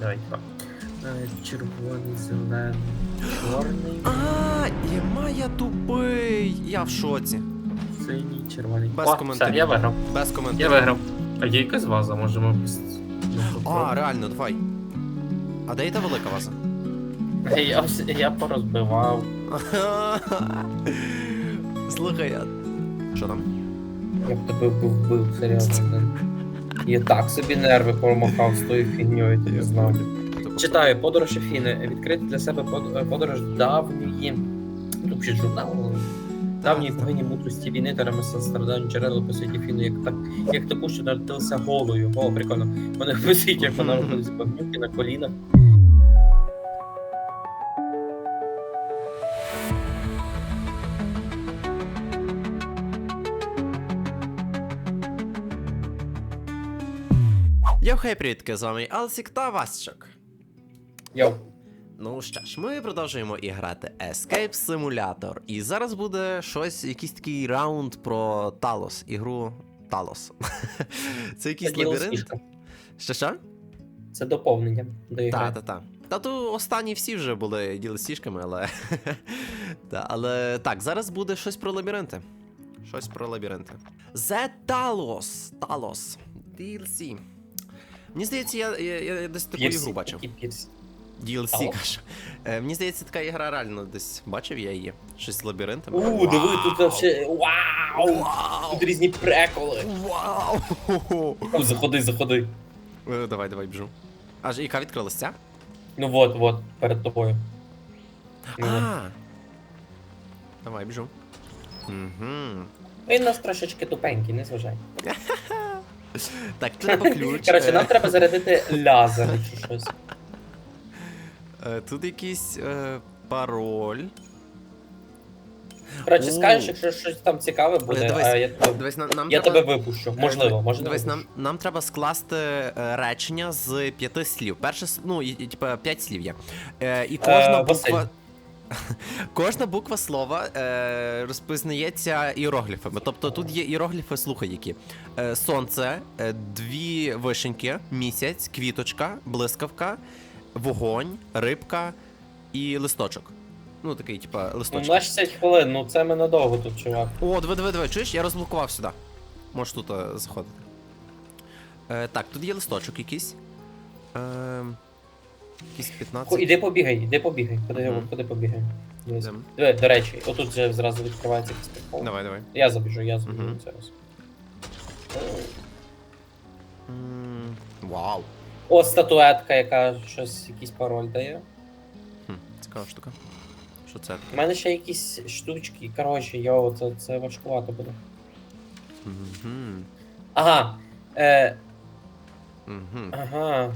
Давай, два. Е, Червоний, зелений, чорний, А, єма я тупий. Я в шоці. синій, червоний. Без О, коментарів. Все, я виграв. Без Я коментарів. виграв. А є якась ваза, можемо без... А, реально, давай. А де є та велика ваза? Я, вс- я порозбивав. Слухай, а... Що там? Я б тебе вбив, вбив, серйозно. Я так собі нерви промахав з тою фігньою, ти не знав. Читаю подорож Фіни. Відкрити для себе подорож давньої. Тут ще журнал. Давньої повинні мудрості війни та ремесла страждань джерело по світі Фіни, як так, як таку, що народилася голою. О, прикольно. Вони висить, як вона робить багнюки на колінах. Йо, хей, привітки, з вами Алсік та Васчик. Йоу. Ну що ж, ми продовжуємо і грати Escape Simulator. І зараз буде щось, якийсь такий раунд про Талос, ігру Талос. Це якийсь Це лабіринт. Що що? Це доповнення до ігри. Так, так, так. Та то останні всі вже були DLC-шками, але. Та, але так, зараз буде щось про лабіринти. Щось про лабіринти. The Talos. Talos. DLC. Мені здається, я, я, я десь таку ігру бачив. DLC, кажу. Е, мені здається, така ігра реально десь бачив я її. Щось з лабіринтами. У, диви, тут вообще. Вау! Вау! Тут різні приколи. Вау! Заходи, заходи. Е, Давай, давай, біжу. Аж яка відкрилась ця? Ну вот, вот, перед тобою. А. Давай, біжу. Угу. Він у нас трошечки тупенький, не зважай. Так, треба ключ. Коротше, нам Е, треба зарядити лазер чи щось. е, Тут якийсь е, пароль. Коротше, скажеш, якщо щось там цікаве буде, дивись, а я тебе, Дивись, нам, нам я треба... тебе випущу. Можливо, Е, може не Дивись, нам, випущу. нам треба скласти е, речення з п'яти слів. Перше, с- ну, і, і, типа, п'ять слів є. Е, і кожна Е, Василь. буква. Кожна буква слова е, розпізнається іерогліфами. Тобто тут є іерогліфи, слухай, які. Е, сонце, е, дві вишеньки, місяць, квіточка, блискавка, вогонь, рибка і листочок. Ну, такий, типа, Ну, листочок. на 60 хвилин, ну це ми надовго тут, чувак. О, диви, диви, диви, чуєш? Я розблокував сюди. Можеш тут е, заходити. Е, так, тут є листочок якийсь. Е, якийсь 15. Ху, Іди побігай, іди побігай, ходи, Мгм. ходи побігай. Дивись. Йдем. Диви, до речі, отут вже зразу відкривається якийсь прикол. Давай, давай. Я забіжу, я забіжу Мгм. зараз. М, Вау. О, статуетка, яка щось, якийсь пароль дає. Хм, цікава штука. Що це? У мене ще якісь штучки, коротше, йо, це, це важкувато буде. Мгм. Ага. Е, Мгм. ага.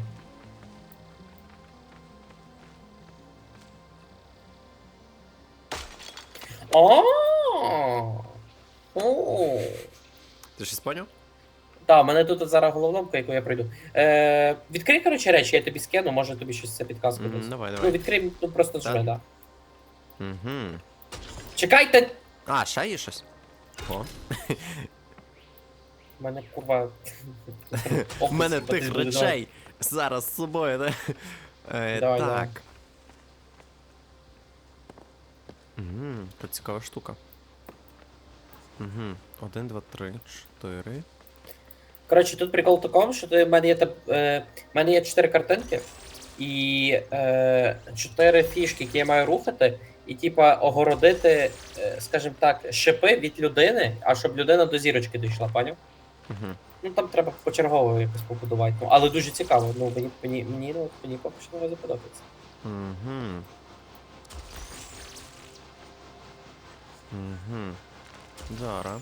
О! Ти щось поняв? Так, у мене тут зараз головоломка, яку я пройду. Е, відкрий, коротше, речі, я тобі скину, може тобі щось це підказку Мгм, дасть. Давай, Ну, відкрий, ну просто Так. да. Угу. Чекайте! А, ще є щось? О. У мене курва. У мене тих речей зараз з собою, да? Е, Давай, так. давай. Угу, це цікава штука. Угу. Один, два, три, чотири. Коротше, тут прикол в такому, що в мене є е, мене є чотири картинки і е, чотири фішки, які я маю рухати, і типа огородити, е, скажімо так, шипи від людини, а щоб людина до зірочки дійшла, паню? Угу. Ну там треба почергово якось побудувати. Ну, але дуже цікаво. Ну мені мені мені ну, мені поки що наразі подобається. Угу. Угу. Зараз.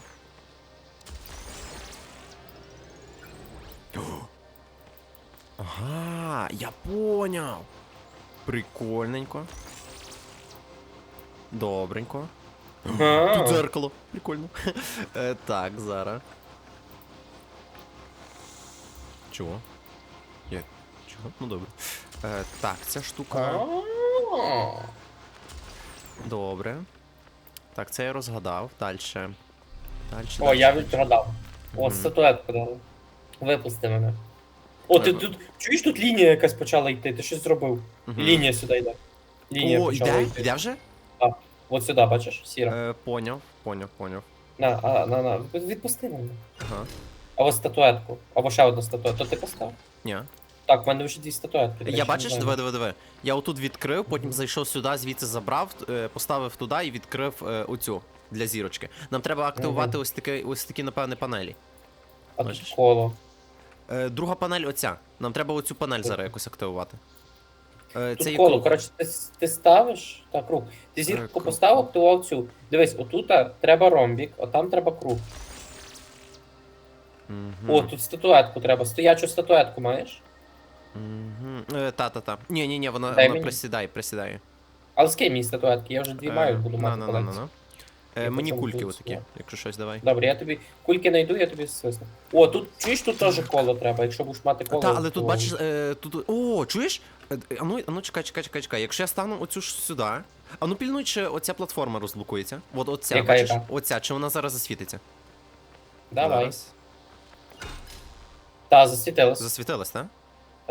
Ага, я поняв. Прикольненько. Добренько. Тут дзеркало. Прикольно. Е, так, зараз. Чого? Я. Чого? Ну добре. Е, так, ця штука. Добре. Так, це я розгадав. Дальше. Дальше. О, я відгадав. О, Мгм. статуетку дали. Випусти мене. О, ти тут чуєш, тут лінія якась почала йти, ти щось зробив. Мгм. Лінія сюди йде. Лінія О, почала йде? йти. Йде вже? От сюди, бачиш, сіра. Е, поняв, поняв, поняв. На, а, на, на, відпусти мене. Ага. Або статуетку, або ще одну статуетку. То ти поставив? Ні. Так, в мене вже дві статуетки. Я бачиш, диви, диви, диви. Я отут відкрив, потім зайшов сюди, звідси забрав, е, поставив туди і відкрив е, оцю для зірочки. Нам треба активувати ось такі, ось такі, напевне, панелі. А бачиш? тут коло. Е, друга панель оця. Нам треба оцю панель зараз якось активувати. Е, Тут є коло, круг. коротше, ти, ти ставиш. Так, круг. Ти Е, зірку круг. поставив, активував цю. Дивись, отут треба ромбік, а там треба круг. Мгм. О, тут статуетку треба. Стоячу статуетку маєш? Е, Та-та-та. Ні, ні, ні, вона, Дай вона мені. присідає, присідає. Але скинь мені статуетки, я вже дві маю, буду Е, мати на, на, на, на, колекцію. на. Е, Я Мені потім кульки буду отакі, сюди. якщо щось давай. Добре, я тобі кульки знайду, я тобі свисну. О, тут чуєш, тут теж коло треба, якщо будеш мати коло. Та, але тут то- бачиш, е, тут. О, чуєш? Е, А ну, а ну чекай, чекай, чекай, чекай. Якщо я стану оцю ж сюди. А ну пільнуй, чи оця платформа розблокується. От оця, Яка, бачиш? яка? Оця, чи вона зараз засвітиться? Давай. Зараз. Та, засвітилась. Засвітилась, так?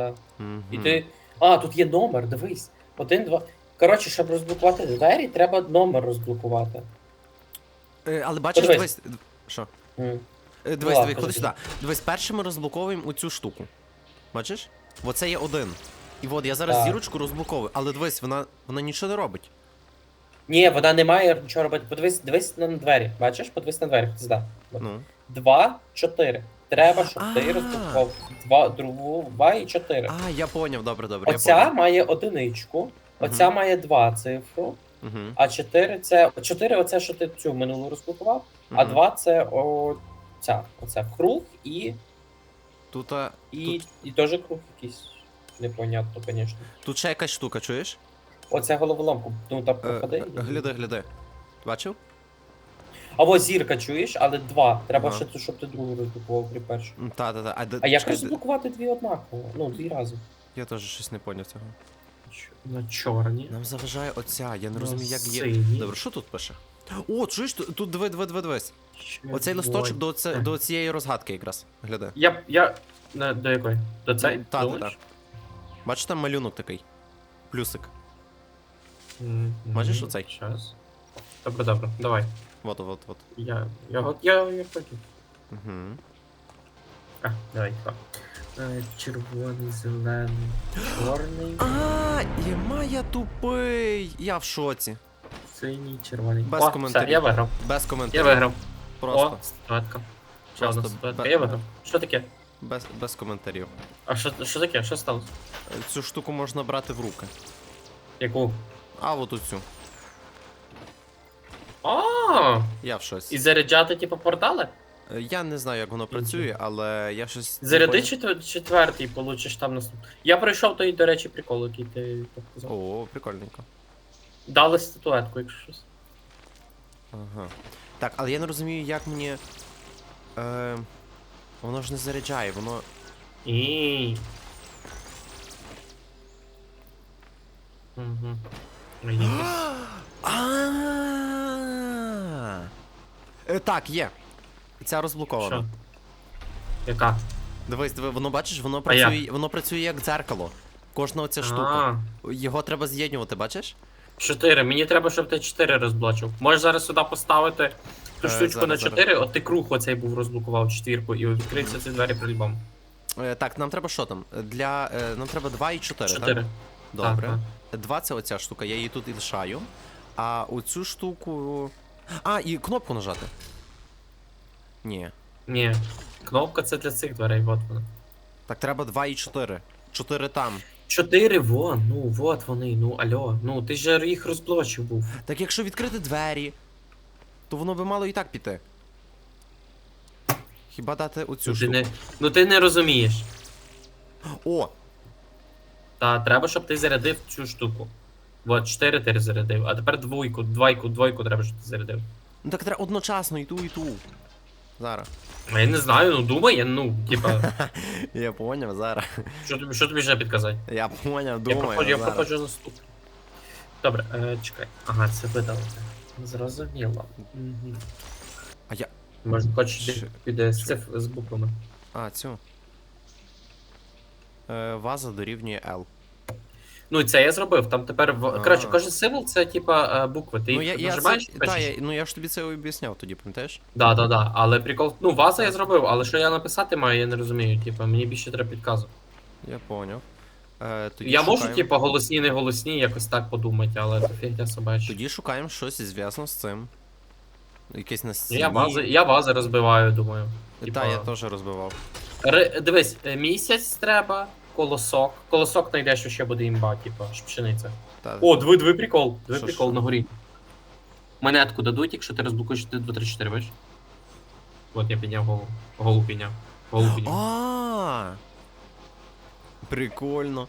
Та. Мгм. І ти. А, тут є номер, дивись. Один, два. Коротше, щоб розблокувати двері, треба номер розблокувати. Е, але бачиш, Подивись. дивись. Що? М. Е, Дивись, ладно, дивись, ходи подожди. сюди. Дивись, перше ми розблоковуємо оцю штуку. Бачиш? Оце є один. І от я зараз Так. зірочку розблоковую, але дивись, вона, вона нічого не робить. Ні, вона не має нічого робити. Подивись, дивись на двері. Бачиш? Подивись на двері, пізда. Ну. Два, чотири. Треба, щоб ти розблокував два, другу, два і чотири. А, я поняв, добре, добре. Оця я має одиничку, оця має два цифру, Угу. а чотири це. Чотири оце, що ти цю минулу розблокував, а два це оця. Оце круг і. Тут, а, І, Тут- і теж круг якийсь. Непонятно, звісно. тут ще якась штука, чуєш? Оце головоломку. Ну там Е, проходи. е, гляди, гляди. Бачив? А ось зірка, чуєш, але два. Треба Ага. ще, ту, щоб ти другу розблокував при першу. Та, та, та. А, де- А як чекай, розблокувати дві однаково? Ну, дві рази. Я теж щось не поняв цього. На чорні. Нам заважає оця, я не розумію, як є. Добре, що тут пише? О, чуєш, тут, тут диви, диви, диви, дивись. Оцей листочок до, це, до цієї розгадки якраз. Гляди. Я. я. на- До якої? До цей? Та, та, та. Бачиш там малюнок такий. Плюсик. Бачиш оцей? Щас. Добре, добре, давай. Вот, вот, вот. Я. Я. го- Я. Я хотів. Угу. А, давай, так. Е, Червоний, зелений, чорний, А, єма я тупий. Я в шоці. синій, червоний. Без О, коментарів. Все, я виграв. Без Я коментарів. виграв. Просто. О, одна Просто бе- Я виграв. Що таке? Без, без коментарів. А що, що таке? Що сталося? Е, Цю штуку можна брати в руки. Яку? А от оцю. А, Я в шоці. і заряджати, типу, портали? Е, Я не знаю, як воно працює, але я щось. Заряди поняв. четвер- четвертий, получиш там наступний. Я пройшов той, до речі, прикол, який ти показав. О, прикольненько. Дали статуетку, якщо щось. Ага. Так, але я не розумію, як мені. Е, воно ж не заряджає, воно. І. Угу. А. Е, Так, є. Ця розблокована. Що? Яка? Дивись, диви, воно бачиш, воно працює, воно працює як дзеркало. Кожна оця штука. Його треба з'єднювати, бачиш? Чотири. Мені треба, щоб ти чотири розблочив. Можеш зараз сюди поставити ту Е, штучку зараз, на чотири, от ти круг оцей був розблокував четвірку і відкриються ці двері по-любому. Е, так, нам треба що там? Для. Е, нам треба 2 і 4, Чотири. так? Добре. Так, 2 це оця штука, я її тут і лишаю. А оцю штуку. А, і кнопку нажати. Ні. Ні. Кнопка це для цих дверей, от вона. Так треба 2 і 4. 4 там. Чотири, вон, ну вот вони, ну альо. Ну ти ж їх розблочив був. Так якщо відкрити двері, то воно би мало і так піти. Хіба дати оцю Ну ти, штуку? не, ну ти не розумієш. О! Та треба, щоб ти зарядив цю штуку. От, 4 ти зарядив, а тепер двойку, двойку, двойку треба, щоб ти зарядив. Ну так треба одночасно і ту, і ту. Зараз. А я не знаю, ну думай, ну, типа, Я поняв зараз. що тобі, що тобі ще підказати? Я поняв, Я думаю. проходжу, я зараз. проходжу наступний. Добре, е, чекай. Ага, це видало це. Зрозуміло. Угу. А я. Може, хочеш Ще- піде з циф з буквами. А, цю. Е, ваза дорівнює L. Ну, це я зробив. Там тепер в. Коротше, кожен символ це типа е, букви. Ти ну, їх я, я, нажимаєш це, та, я, ну я ж тобі це об'ясняв тоді, пам'ятаєш? Да, да, да. Але прикол. Ну, ваза я зробив, але що я написати маю, я не розумію. Типа, мені більше треба підказу. Я поняв. Е, тоді Я можу, типа, голосні, не голосні, якось так подумати, але це фігня собача. Тоді шукаємо щось зв'язано з цим. Якесь на стіні. Я вази, я вази розбиваю, думаю. Та, Типа, я теж розбивав. Ри- Дивись, місяць треба, колосок. Колосок знайдеш, що ще буде імба, типа, ж пшениця. Та, О, диви, диви прикол. Диви Що, прикол на горі. Монетку дадуть, якщо ти розблокуєш 2, 3, 4, бачиш? От я підняв голову. Голову підняв. Голову підняв. А. Прикольно.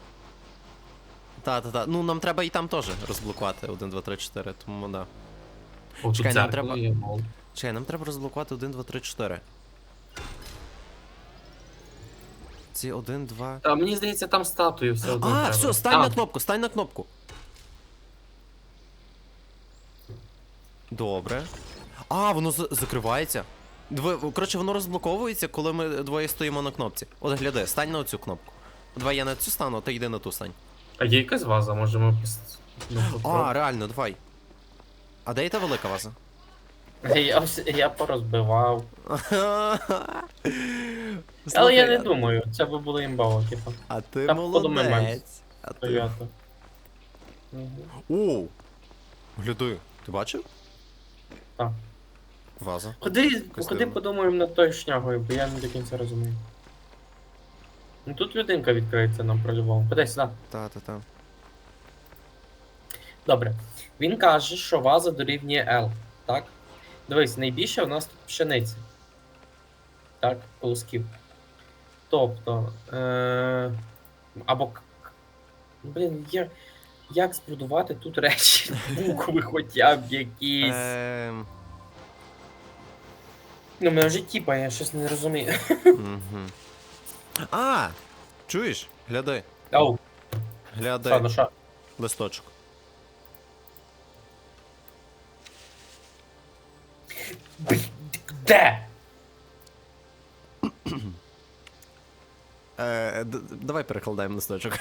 Та, та, та. Ну нам треба і там теж розблокувати 1, 2, 3, 4, тому да. О, тут чекай, нам треба- є, мол. Чекай, нам треба розблокувати 1, 2, 3, 4. Ці 1, 2. А мені здається, там статую все одно. А, треба. все, стань на кнопку, стань на кнопку. Добре. А, воно за- закривається. Дви- Коротше, воно розблоковується, коли ми двоє стоїмо на кнопці. От гляди, стань на оцю кнопку. Давай я на цю стану, а ти йди на ту стань. А є якась ваза, може ми пос- ну, А, реально, давай. А де є та велика ваза? Я, вс- я порозбивав. Але я не думаю, це би було імбово, типу. А ти Та подумай, молодець. А ти... Toyota. Мгм. О! Гляди, ти бачив? Так. Ваза. Ходи, ходи подумаємо над тою шнягою, бо я не до кінця розумію. Ну тут людинка відкриється нам по-любому. Подай сюди. Та-та-та. Добре. Він каже, що ваза дорівнює L. Так? Дивись, найбільше у нас тут пшениці. Так, колосків. Тобто. Е- або. Блін, я... як збудувати тут речі? Букви хоча б якісь. Ем... Ну, ми в житті, я щось не розумію. Мгм. А! Чуєш? Гляди, Ау, що, ну що? Листочок. Де? Е, д- давай перекладаємо листочок.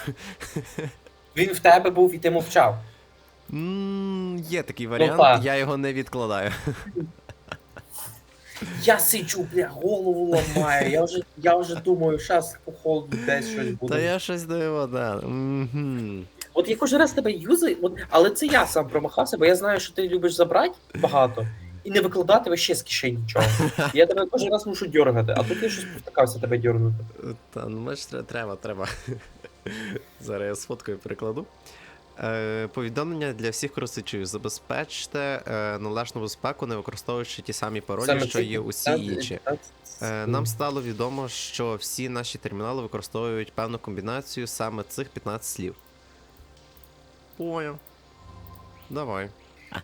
Він в тебе був і ти мовчав. М, Є такий варіант, так. я його не відкладаю. Я сиджу, бля, голову ламаю. Я вже, я вже думаю, щас по холоду десь щось буде. Та я щось диву, да. Мгм. От я кожен раз тебе юзаю, от, але це я сам промахався, бо я знаю, що ти любиш забрати багато і не викладати вообще з кишені нічого. Я тебе кожен раз мушу дергати, а тут я щось повтикався тебе дергнути. Та, ну бачиш, треба, треба, треба. Зараз я сфоткаю перекладу. Е, повідомлення для всіх користувачів. Забезпечте е, належну безпеку, не використовуючи ті самі паролі, Саме що є усі інші. Е, Нам стало відомо, що всі наші термінали використовують певну комбінацію саме цих 15 слів. Поняв. Давай.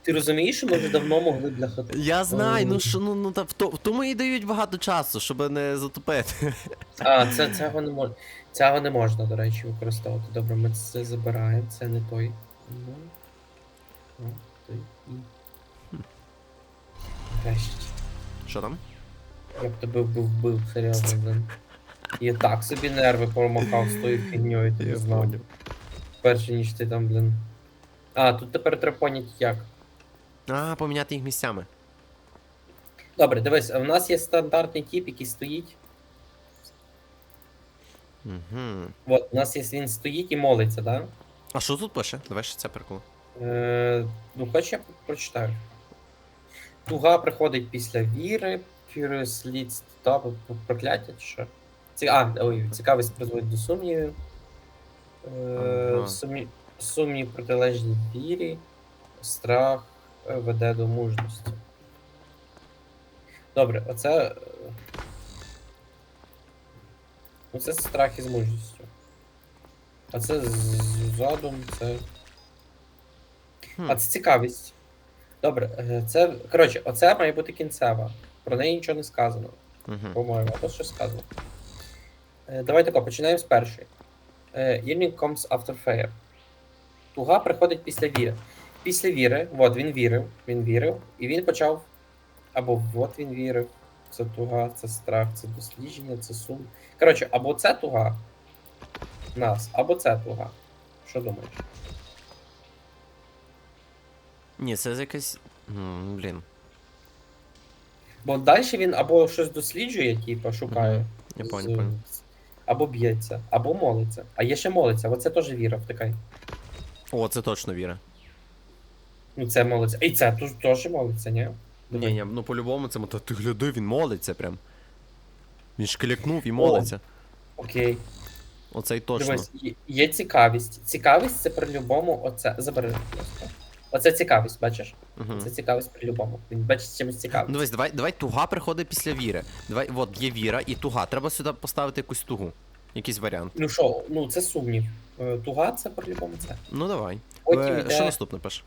Ти розумієш, що ми вже давно могли бляха. Я знаю, ну що, ну, ну та в, то, в тому і дають багато часу, щоб не затопити. А, це, цього не можна. Цього не можна, до речі, використовувати. Добре, ми це забираємо, це не той. Ну, ну, той. Нарешті. Що там? Я б тебе вбив, вбив, серйозно, блин. Я так собі нерви промахав з тою фігньою, ти не знав. Перше, ніж ти там, блин. А, тут тепер треба поняти як. А, поміняти їх місцями. Добре, дивись, а в нас є стандартний тип, який стоїть. Угу. От, у нас є він стоїть і молиться, так? Да? А що тут пише? Давай ще це перекладу. Е, ну, хоч я прочитаю. Туга приходить після віри, leads to top, прокляття чи що? Ці, а, ой, цікавість призводить до сумнівів. Е, Ага. сумні, сумнів протилежні вірі, страх веде до мужності. Добре, оце. е, Оце страх із мужністю. А це задум, це. А це цікавість. Добре, е, це. Коротше, оце має бути кінцева. Про неї нічого не сказано, по-моєму, а то що сказано. Е, Давай тако, починаємо з першої. Evening comes after fair. Туга приходить після віри. Після віри, от він вірив, він вірив, і він почав. Або от він вірив. Це туга, це страх, це дослідження, це сум. Коротше, або це туга, нас. Або це туга. Що думаєш? Ні, це якась. М, Блін, Бо далі він або щось досліджує, типу, шукає. Я з- понял, понял. Або б'ється, або молиться. А є ще молиться, оце теж віра втикай. О, це точно віра. Ну це молиться. І це теж- теж молиться, ні? Ні, ні, ну по-любому це та ти гляди, він молиться прям. Він шклякнув і молиться. Окей. Оцей точно. Дивись, є- є цікавість. Цікавість це при любому оце. Забери. Оце цікавість, бачиш? Угу. Це цікавість при любому. Він бачить чимось цікавим. Ну, дивись, давай, давай туга приходить після віри. Давай, от є віра і туга. Треба сюди поставити якусь тугу. Якийсь варіант. Ну що, ну це сумнів. Е, Туга це при любому це. Ну давай. Потім Е, іде, Що наступне пиш?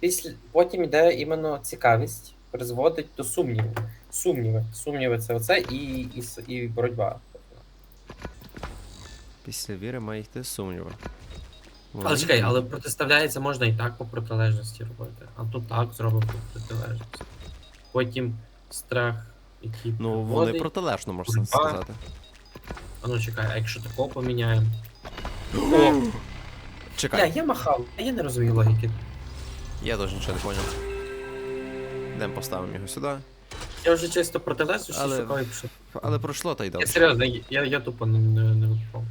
Після, потім іде іменно цікавість, призводить до сумніву. Сумніви. Сумніви це оце і, і, і боротьба. Після віри має йти сумніви. Але чекай, але протиставляється можна і так по протилежності робити. А тут так зробимо по протилежності. Потім страх, який Ну, вони приводить- протилежно, можна боротьба. сказати. А ну чекай, а якщо такого поміняємо. О, бля, Чекай, я махав, а я не розумію логіки. Я теж нічого не поняв. Йдемо поставимо його сюди. Я вже чисто протилежності Але- шукаю. Що... Але пройшло та й Я добре. серйозно, я, я тупо не, не, не викупав.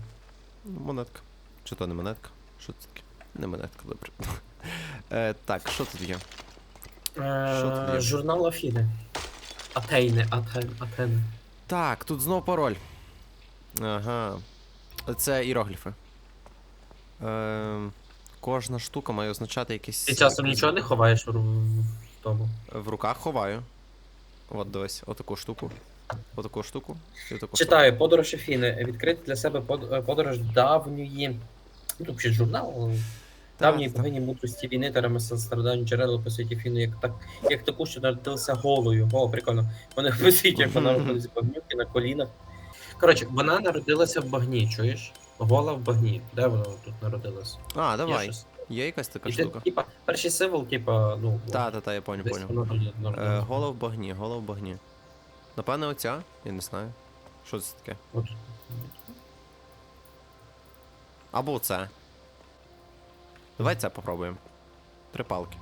Ну, Монетка. Чи то не монетка? Що це таке? Не монетка, добре. Е, так, що тут є? Що тут є? Е, журнал Афіни. Атейни, Атен, Атени. Так, тут знов пароль. Ага. Це іерогліфи. Е, кожна штука має означати якийсь. Ти часом нічого не ховаєш в, в тому. В руках ховаю. От дивись, отаку штуку. Отаку штуку. І отаку Читаю подорож Афіни. Відкрити для себе под- е, подорож давньої. Ну, тут ще журнал. але Давньої так. богині мудрості війни та ремесел страждань джерела описують Афіну як, так, як таку, що народилася голою. О, прикольно. Вони описують, як вона Мгм. народилася в багнюки на колінах. Коротше, вона народилася в багні, чуєш? Гола в багні. Де вона тут народилася? А, Є давай. щось? Є якась така І штука. типа, перший символ, типа, ну. Та, та, та, я поняв, десь поняв. Е, голов в багні, голов в багні. Напевне, оця? Я не знаю. Що це таке? От. Або це. Давай це попробуємо. Три палки.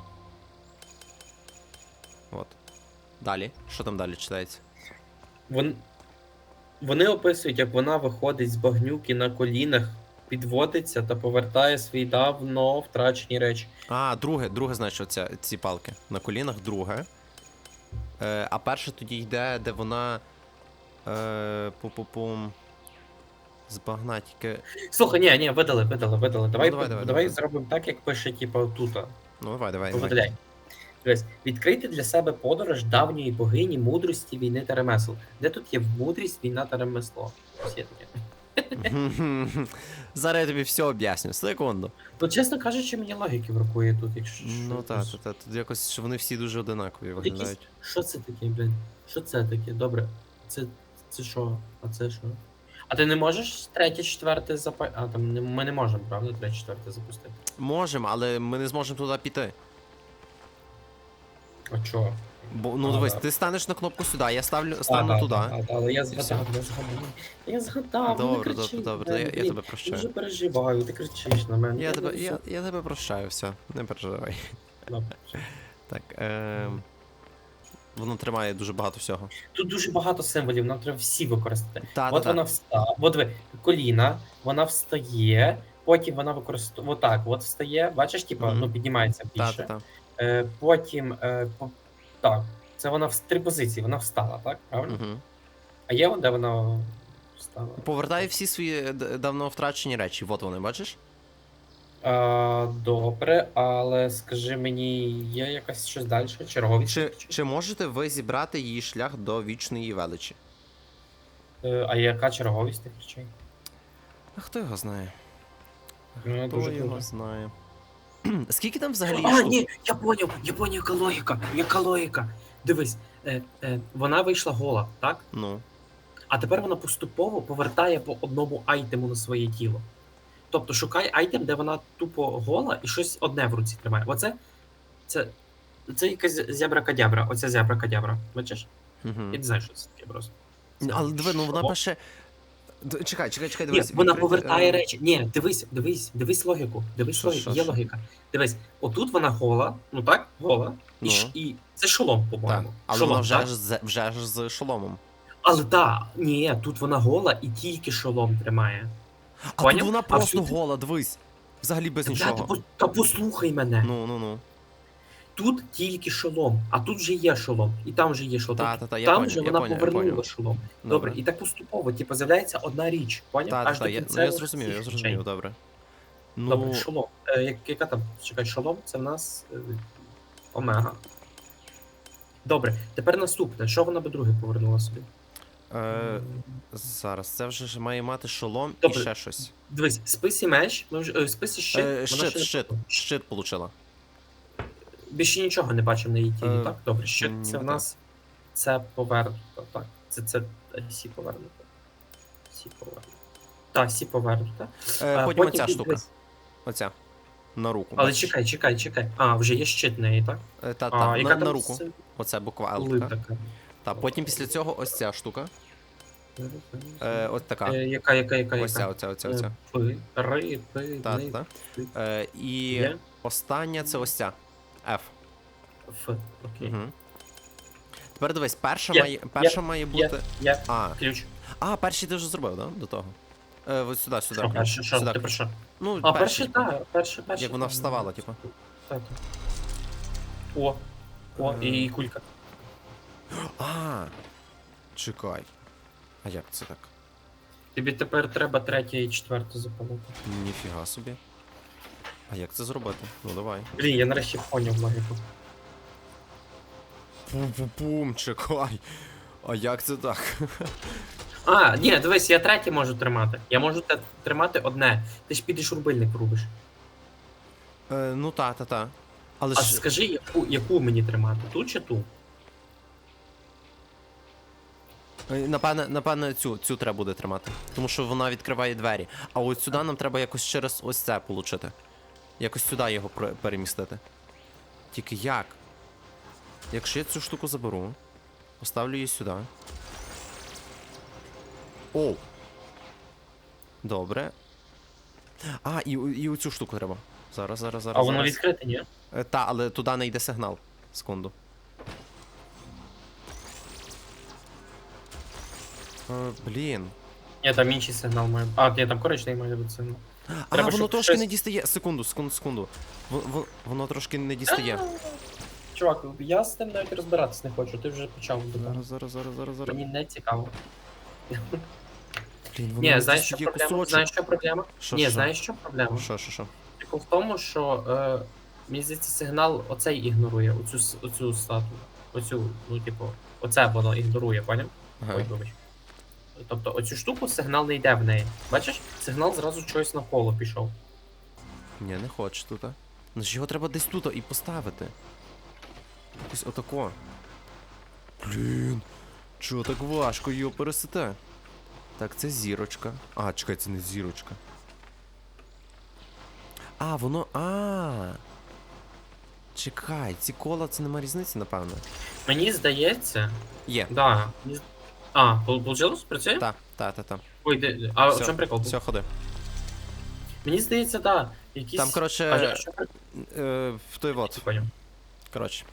От. Далі. Що там далі читається? Вон... Вони описують, як вона виходить з багнюки на колінах, підводиться та повертає свої давно втрачені речі. А, друге, друге, значить, оця, ці палки. На колінах друге. Е, а перше тоді йде, де вона. Е, пу-пу-пум. З багна тільки. Слухай, ні, ні, видали, видали, видали. Давай, давай, давай, давай, давай. зробимо так, як пише, типу, тут. Ну, давай, давай. давай. Видаляй. Дивись, відкрити для себе подорож давньої богині мудрості війни та ремесел. Де тут є мудрість, війна та ремесло? Таке. Зараз я тобі все об'ясню. Секунду. Ну, чесно кажучи, мені логіки бракує тут, якщо Ну так, так, так. Тут якось що вони всі дуже одинакові Якісь- виглядають. Що це таке, блін? Що це таке? Добре. Це, це що? А це що? А ти не можеш третє, четверте запа... А, там не, ми не можемо, правда, третє, четверте запустити. Можемо, але ми не зможемо туди піти. А чого? Бо ну А, дивись, ти станеш на кнопку сюди, я ставлю стану А, туди. а, а, але я згадав, я згадав. Я згадав, Добре, не кричи, добре, добре, я, я тебе Я прощаю. переживаю, ти кричиш на мене. Я тебе, я, я тебе прощаю, все, не переживай. Добре. Так, е, воно тримає дуже багато всього. Тут дуже багато символів, нам треба всі використати. Та, От та, вона та. встала, от диви, коліна, вона встає, потім вона використовує. Отак, от встає, бачиш, типа, Мгм. ну піднімається Та, більше. та, та. Е, потім, е, по... так, це вона в три позиції, вона встала, так? Правильно? Угу. А є вон, де вона встала? Повертає всі свої е, д- давно втрачені речі. От вони, бачиш? А, добре, але скажи мені, є якась щось далі? Черговість? Чи, чи можете ви зібрати її шлях до вічної величі? Е, а яка черговість тих речей? А хто його знає? Ну, Хто дуже його круто. знає? Скільки там взагалі А, штук? ні, я поняв, я поняв, яка логіка, яка логіка. Дивись, е, е, вона вийшла гола, так? Ну. А тепер вона поступово повертає по одному айтему на своє тіло. Тобто шукай айтем, де вона тупо гола і щось одне в руці тримає. Оце це, це якась зябра-кадябра, оця зябра-кадябра. Бачиш? Угу. Я не знаю, що це таке просто. Але диви, ну вона що? пише. Чекай, чекай, чекай, Ні, вона відкрити, повертає е, речі. Ні, дивись, дивись, дивись логіку. Дивись Що, логіку. що, Є що? логіка. Дивись, отут вона гола, ну так, гола. І, Ну. ш- і це шолом, Так, по-моєму. але шолом, вона вже так? ж, з- вже ж з шоломом. Але так, ні, тут вона гола і тільки шолом тримає. А тут Поняв? вона А просто всю- гола, дивись. Взагалі без Та, та, нічого. по- та послухай мене. Ну, ну, ну. Тут тільки шолом, а тут вже є шолом, і там вже є шолом. Та, та, та, я там поняв, вже я вона я повернула шолом. Добре, і так поступово, типу, з'являється одна річ. Поняв? Та, Аж та, до я, ну, я зрозумів, я всіх зрозумів, добре. Ну, Добре, шолом. Е, як- яка там? Чекай, шолом, це в нас е, омега. Добре, тепер наступне. Що вона би друге повернула собі? е, зараз, це вже ж має мати шолом Добре. і ще щось. Дивись, спис і меч, ми вже е, спис і щит. Е, вона щит, щит, щит получила. Більше нічого не бачимо на її тілі, Е, так? Добре, щит ні, це в нас це повернуто, так. Це це е, сі повернуто. Сі повернуто. Так, сі повернуто. Е, А, потім оця штука. Оця. На руку. Але бачиш? чекай, чекай, чекай. А, вже є щит неї, так? Е, Та, а, та, яка на, там на руку. с- Оце буква Ли L. така? Та, потім після цього ось ця штука. Е, от така. Е, яка, яка, яка, Ось ця, яка? оця, оця, Е, оця. Пи, ри, пи, Та, ни, та. Е, і Є? остання це ось ця. F. Ф, окей. Угу. Тепер дивись, перша Є, має, перша має бути. є, А, ключ. а, перший ти вже зробив, да? До того. Е, ось сюди, сюди. Що перше, що? сюди. Ти про що? Ну, А, перший, перший, типу. так, перший, перший. Як вона вставала, типу. Так. О, о, Е. і кулька. А, чекай. А як це так? Тобі тепер треба третє і четверте запалити. Ніфіга собі. А як це зробити? Ну давай. Блін, я нарешті поняв логіку. Пум-пум-пум, чекай. А як це так? А, ні, дивись, я третє можу тримати. Я можу те- тримати одне. Ти ж підеш рубильник рубиш. Е, ну та, та, та. Але А ж. скажи, яку, яку мені тримати? Ту чи ту? Е, Напевне, напевне, цю, цю треба буде тримати. Тому що вона відкриває двері. А от сюди нам треба якось через ось це получити. Якось сюди його перемістити. Тільки як? Якщо я цю штуку заберу, поставлю її сюди. Оу. Добре. А, і, і оцю штуку треба. Зараз, зараз, зараз. А воно відкрите, ні? Е, Та, але туди не йде сигнал. Секунду. Е, блін. Ні, там інший сигнал має. А, ні, там коричневий має бути сигнал. А, Треба, воно щоб трошки щось- не дістає. Секунду, секунду, секунду. Во- во- Воно трошки не дістає. Чувак, я з тим навіть розбиратись не хочу, ти вже почав. Зараз, зараз, зараз, зараз, зараз. Мені не цікаво. Блін, воно Ні, не знаєш, що дістає проблема? кусочок. Знаєш, що проблема? Що, Ні, що? знаєш, що проблема? Що, що, що? Прикол в тому, що е, мені здається, сигнал оцей ігнорує, оцю, с- оцю стату. Оцю, ну, типу, оце воно ігнорує, поняв? Ага. Ой, вибач. Тобто оцю штуку сигнал не йде в неї. Бачиш, сигнал зразу чогось на коло пішов. Ні, не хоче тут. Ну ж його треба десь тут і поставити. Якось отако. Блін. Чого так важко його пересете? Так, це зірочка. А, чекай, це не зірочка. А, воно. А. Чекай, ці кола це нема різниці, напевно. Мені здається, Є. да. мені А, получилось? Працює? Та, та, та, та. Ой, де, а в Всьо, чому прикол? Все, ходи. Мені здається, да. Якісь... Там, А, коротше, що прикол? е, в той вот. Поняв. Коротше,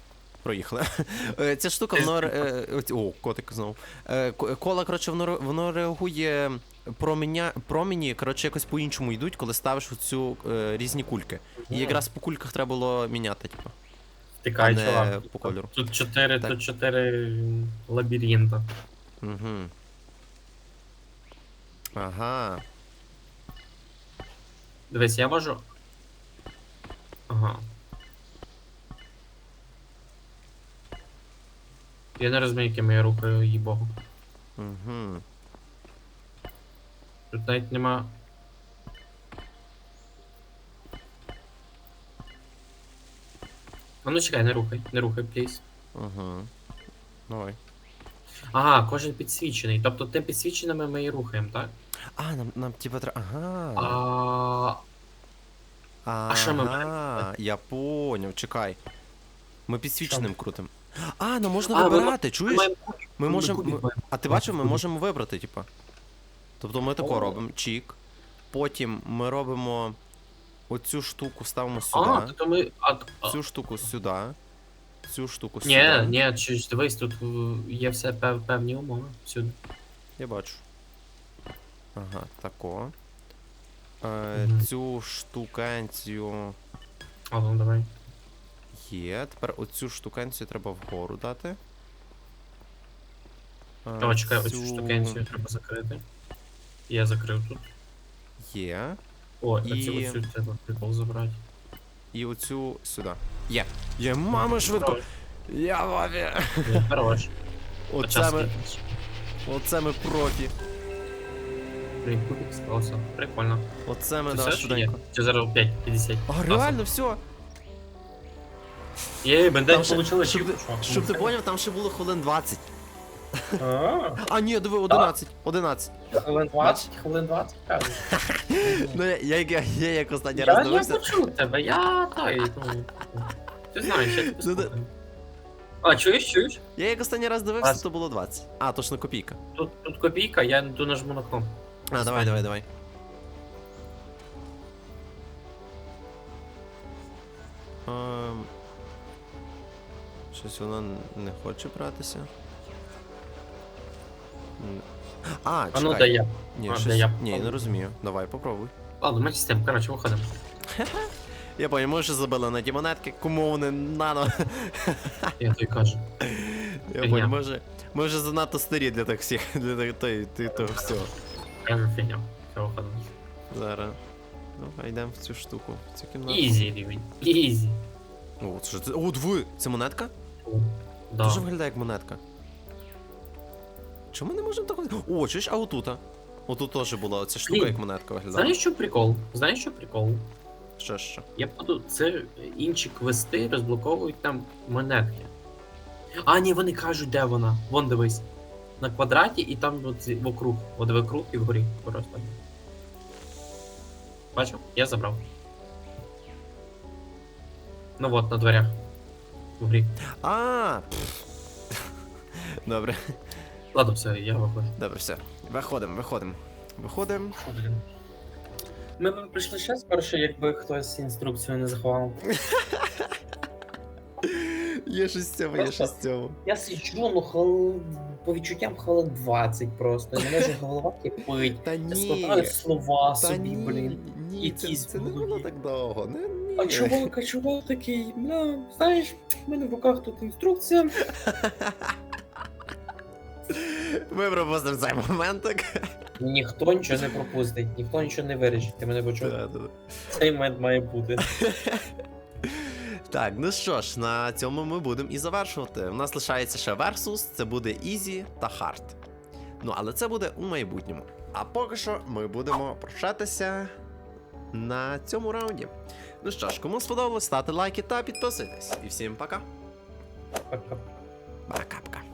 проїхали. Е, Ця штука, воно. ре- е, О, котик знову. Е, ко- Кола, коротше, воно, ре- воно реагує. Променя, промені, коротше, якось по-іншому йдуть, коли ставиш оцю е, різні кульки. І якраз по кульках треба було міняти, типу. Втикай, а не чувак. по кольору. Тут чотири, Так. тут чотири лабіринта. Угу. Ага. Дивись, я можу. Ага. Я не розумію, якими я рухаю її богу. Угу. Тут навіть нема. А ну чекай, не рухай, не рухай, пліз. Угу. Давай. Ага, кожен підсвічений. Тобто тим підсвіченими ми і рухаємо, так? А, нам, нам типа треба. Ага. А, А, що ми ага, я поняв, чекай. Ми підсвіченим крутим. А, ну можна А, ми вибирати, ми чуєш? маємо кубик, Ми можемо. кубик ми- маємо. А ти бачив, ми можемо вибрати, типа. Тобто ми тако О. робимо чік. Потім ми робимо оцю штуку ставимо сюди. А, то ми. А, а, Цю штуку сюди. Цю штуку ні, сюди. ні, чуєш, дивись, тут е, є все пев, певні умови. Всюди. Я бачу. Ага, тако. Е, Мгм. Цю штукенцію А, ну давай. є. Тепер оцю штукенцію треба вгору дати. Е, О, чекай, оцю цю штукенцію треба закрити. Я закрив тут. Є. О, І- оцю, оцю треба прикол забрати. І оцю сюди. Є. Є, мама швидко. Я. Ні, Хорош. Оце ми, оце ми профі. Кубик. Прикольно. Оце ми да, швиденько. Чи зараз 5.50? А, реально, все. Є, бендень Там ще- получили щоб, чіп. ти- щоб ти поняв, там ще було хвилин 20. А, А, ні, диви, 11. 11. Хвилин 20, хвилин 20, кажеш. Ну, я, я, я, я як останній Я, раз я дивився. почув тебе, я той, ну, ти знаєш, я тебе Ну, да. слухаю. А, чуєш, чуєш? Я як останній раз дивився, то було 20. А, точно копійка. Тут, тут копійка, я тут нажму на кнопку. А, давай, давай, давай. Ем, Щось воно не хоче братися. А, А ну дай я. Ні, а, щось... де я? Ні, не розумію. Давай, попробуй. Ладно, ми з тим, коротше, виходимо. Я понял, ми вже забили на ті монетки, кому вони нано. Я тобі кажу. Я понял, ми вже, ми вже занадто старі для так всіх, для той, той, того всього. Я. Все, виходимо. Зараз. Давай йдемо в цю штуку, в цю кімнату. Ізі рівень. Ізі. О, це, ж це- о, диви, це монетка? Да. Дуже виглядає як монетка. Чому ми не можемо так? О, чуєш, а отута? Отут теж була оця штука, як монетка виглядала. Знаєш, що прикол? Знаєш, що прикол? Що, що? Я буду це інші квести розблоковують там монетки. А, ні, вони кажуть, де вона. Вон дивись. На квадраті і там от вокруг. От диви круг і вгорі. Просто. Бачив? Я забрав. Ну от, на дверях. Вгорі. А. Добре, Ладно, все, я виходжу. добре, все. Виходимо, виходимо. Виходимо. Ми б прийшли ще скорше, якби хтось інструкцію не заховав. Є щось в цьому, є щось цьому. Я сиджу, ну хвил... по відчуттям хвилин 20 просто. Мене вже голова кипить. Та Я ні. складаю слова Та собі, ні, блін. ні, це, якісь це не було так довго. Не, ні. А чувак, а чувак такий, бля, знаєш, в мене в руках тут інструкція. Ми пропустимо цей моментик. Ніхто нічого не пропустить, ніхто нічого не вирішить. Ти мене почув? Да, да, да. Цей момент має бути. Так, ну що ж, на цьому ми будемо і завершувати. У нас лишається ще Versus, це буде Easy та Hard. Ну, але це буде у майбутньому. А поки що ми будемо прощатися на цьому раунді. Ну що ж, кому сподобалось, ставте лайки та підписуйтесь. І всім пока. Пока. Пока-пока.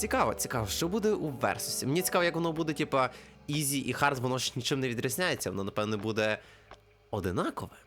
Цікаво, цікаво, що буде у Версусі. Мені цікаво, як воно буде, типа, Ізі і Хард, воно ж нічим не відрізняється, воно, напевне, буде одинаковим.